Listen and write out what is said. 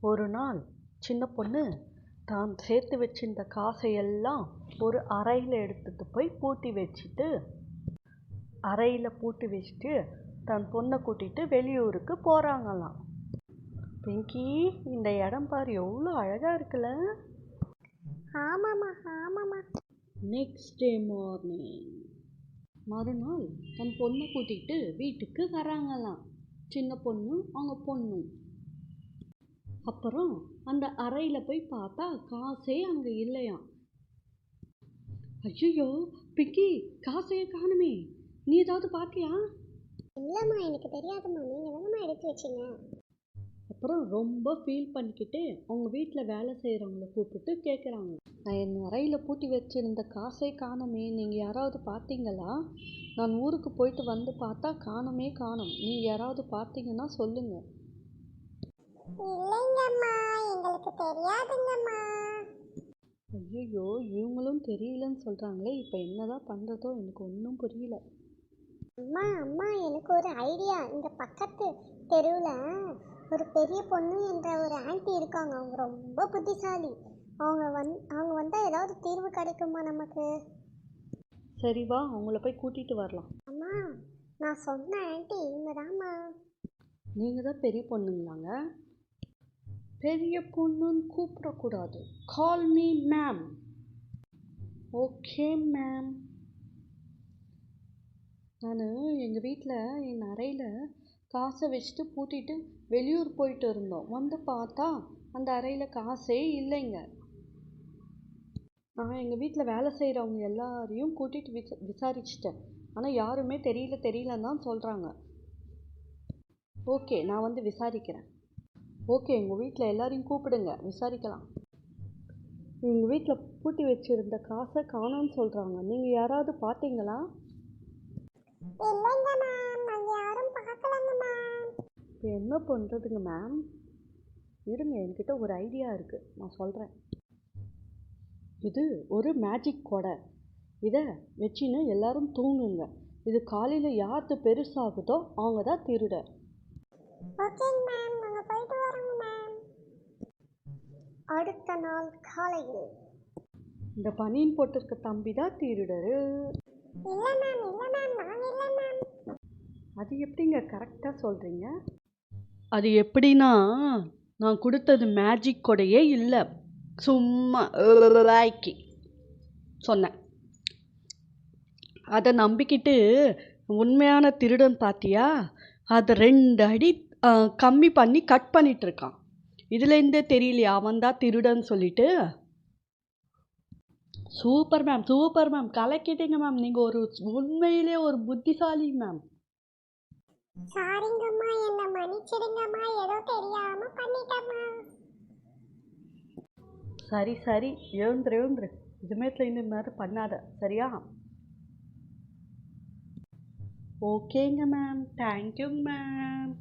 ஒரு நாள் சின்ன பொண்ணு தான் சேர்த்து வச்சிருந்த காசையெல்லாம் ஒரு அறையில் எடுத்துட்டு போய் பூட்டி வச்சுட்டு அறையில் பூட்டி வச்சுட்டு தன் பொண்ணை கூட்டிட்டு வெளியூருக்கு போகிறாங்களாம் பிங்கி இந்த இடம் பாரு எவ்வளோ அழகாக இருக்குல்ல? ஆமாம்மா ஆமாம்மா. நெக்ஸ்ட் டே மார்னிங் மறுநாள் தன் பொண்ணை கூட்டிகிட்டு வீட்டுக்கு வராங்களாம். சின்ன பொண்ணும் அவங்க பொண்ணும். அப்புறம் அந்த அறையில் போய் பார்த்தா காசே அங்கே இல்லையாம். ஐயோ பிக்கி காசையே காணுமே. நீ ஏதாவது பார்த்தியா இல்லைம்மா எனக்கு தெரியாதும்மா. நீங்கள் தானம்மா எடுத்து வச்சீங்க. அப்புறம் ரொம்ப ஃபீல் பண்ணிக்கிட்டு அவங்க வீட்டில் வேலை செய்கிறவங்கள கூப்பிட்டு கேட்குறாங்க நான் என் அறையில் பூட்டி வச்சிருந்த காசே காணுமே. நீங்கள் யாராவது பார்த்தீங்களா நான் ஊருக்கு போயிட்டு வந்து பார்த்தா காணுமே காணும். நீங்கள் யாராவது பார்த்தீங்கன்னா சொல்லுங்கள் தெரியாதுங்கம்மா. ஐயோ இவங்களும் தெரியலன்னு சொல்கிறாங்களே இப்போ என்னதான் பண்ணுறதோ எனக்கு ஒன்றும் புரியல. அம்மா அம்மா எனக்கு ஒரு ஐடியா. இந்த பக்கத்து தெருவில் ஒரு பெரிய பொண்ணு என்ற ஒரு ஆன்ட்டி இருக்காங்க. அவங்க ரொம்ப புத்திசாலி. அவங்க வந் அவங்க வந்தால் ஏதாவது தீர்வு கிடைக்குமா நமக்கு? சரி வா அவங்கள போய் கூட்டிகிட்டு வரலாம். அம்மா நான் சொன்ன ஆன்ட்டி இவங்க தாம்மா நீங்கள் தான் பெரிய பொண்ணுங்களாங்க? பெரிய பொண்ணுன்னு கூப்பிடக்கூடாது. Call me ma'am okay ma'am நான் எங்கள் வீட்டில் என் அறையில் காசை வச்சுட்டு பூட்டிட்டு வெளியூர் போயிட்டு இருந்தோம். வந்து பார்த்தா அந்த அறையில் காசே இல்லைங்க. நான் எங்கள் வீட்டில் வேலை செய்கிறவங்க எல்லாரையும் கூட்டிகிட்டு விச விசாரிச்சிட்டேன். ஆனால் யாருமே தெரியல தெரியலன்னு தான் சொல்கிறாங்க ஓகே நான் வந்து விசாரிக்கிறேன். ஓகே உங்கள் வீட்டில் எல்லாரையும் கூப்பிடுங்க. விசாரிக்கலாம். எங்கள் வீட்டில் பூட்டி வச்சிருந்த காசை காணோன்னு சொல்கிறாங்க நீங்கள் யாராவது பார்த்தீங்களா இல்லைங்க மேம் நாங்கள் யாரும் பார்க்கலங்க மேம் இப்போ என்ன பண்ணுறதுங்க மேம் இருங்க என்கிட்ட ஒரு ஐடியா இருக்குது நான் சொல்கிறேன் இது ஒரு மேஜிக் கொடை. இதை வச்சின்னு எல்லாரும் தூங்குங்க. இது காலையில் யாருக்கு பெருசாகுதோ அவங்க தான் ஓகேங்க மேம் நாங்கள் போயிட்டு வரோங்க மேம் அடுத்த நாள் காலையில். இந்த பனியன் போட்டிருக்க தம்பி தான் திருடரு. இல்லை மேம் இல்லை மேம் நாங்கள் இல்லை மேம். அது எப்படிங்க கரெக்டாக சொல்கிறீங்க அது எப்படின்னா நான் கொடுத்தது மேஜிக் கொடையே இல்லை. சும்மா லாய்க்கி சொன்னேன். அதை நம்பிக்கிட்டு உண்மையான திருடன் பார்த்தியா அதை ரெண்டு அடி கம்மி பண்ணி கட் பண்ணிட்டு இருக்கான். இதுலேருந்தே தெரியலையா? அவன் தான் திருடன் சொல்லிட்டு. சூப்பர் மேம் சூப்பர் மேம் கலக்கிட்டீங்க மேம் நீங்கள் ஒரு உண்மையிலே ஒரு புத்திசாலி மேம் சாரிங்கம்மா என்ன மன்னிச்சிடுங்கம்மா. ஏதோ தெரியாம பண்ணிட்டேம்மா. சரி சரி. எழுந்துரு எழுந்துரு. இதுமேட்டில் இந்த மாதிரி பண்ணாத. சரியா? ஓகேங்க மேம் தேங்க்யூங்க மேம்